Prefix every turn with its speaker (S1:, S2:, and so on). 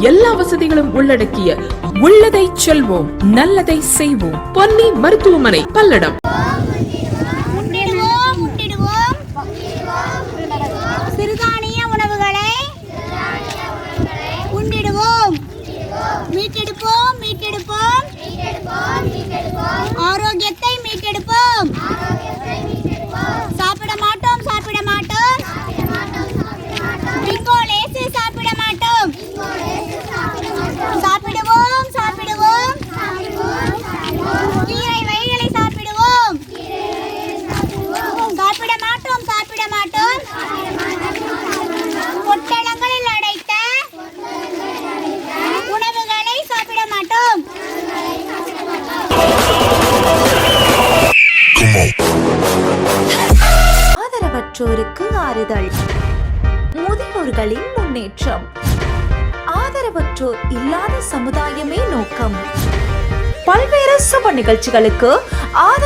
S1: எல்லா வசதிகளும் உள்ளடக்கிய உள்ளதை செல்வோம் நல்லதை செய்வோம். பொன்னி மருத்துவமனை பல்லடம்.
S2: சிறுதானிய உணவுகளை உண்டிடுவோம். மீட்டெடுப்போம் மீட்டெடுப்போம் ஆரோக்கியத்தை மீட்டெடுப்போம் சாப்பிட மாட்டோம் சாப்பிட மாட்டோம் பிங்கோ லேசு சாப்பிட மாட்டோம் சாப்பிடுவோம் சாப்பிடுவோம் கீரை வகைகளை சாப்பிடுவோம் சாப்பிட மாட்டோம். சாப்பிட பொட்டலங்களில் அடைத்த உணவுகளை சாப்பிட மாட்டோம்.
S3: ஆதரவற்றோருக்கு ஆறுதல். முதியோர்களின் முன்னேற்றம். ஆதரவற்றோர் இல்லாத சமுதாயமே நோக்கம். பல்வேறு சுப நிகழ்ச்சிகளுக்கு ஆதரவு